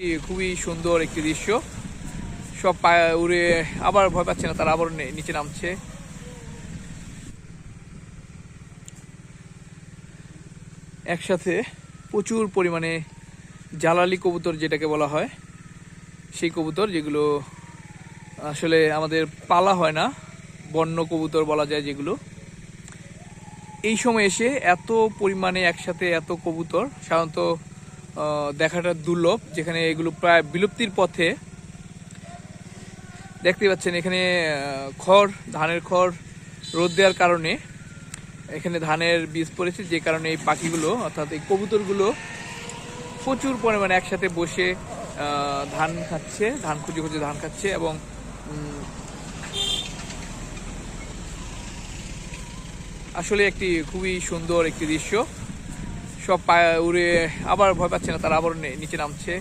খুবই সুন্দর একটি দৃশ্য। সব পায়ে উড়ে আবার ভয় পাচ্ছে না, তারা আবার নিচে নামছে। একসাথে প্রচুর পরিমাণে জালালি কবুতর যেটাকে বলা হয়, সেই কবুতর যেগুলো আসলে আমাদের পালা হয় না, বন্য কবুতর বলা যায় যেগুলো। এই সময় এসে এত পরিমাণে একসাথে এত কবুতর, সাধারণত দেখাটা দুর্লভ, যেখানে এগুলো প্রায় বিলুপ্তির পথে। দেখতে পাচ্ছেন এখানে খড়, ধানের খড় রোদ দেওয়ার কারণে। এখানে ধানের বীজ পড়েছে, যে কারণে এই পাখিগুলো, অর্থাৎ এই কবুতরগুলো প্রচুর পরিমাণে একসাথে বসে ধান খাচ্ছে, ধান খুঁজে খুঁজে ধান খাচ্ছে এবং আসলে একটি খুবই সুন্দর একটি দৃশ্য। সব পায়ে উড়ে আবার ভয় পাচ্ছে না তারা আবার নিচে নামছে।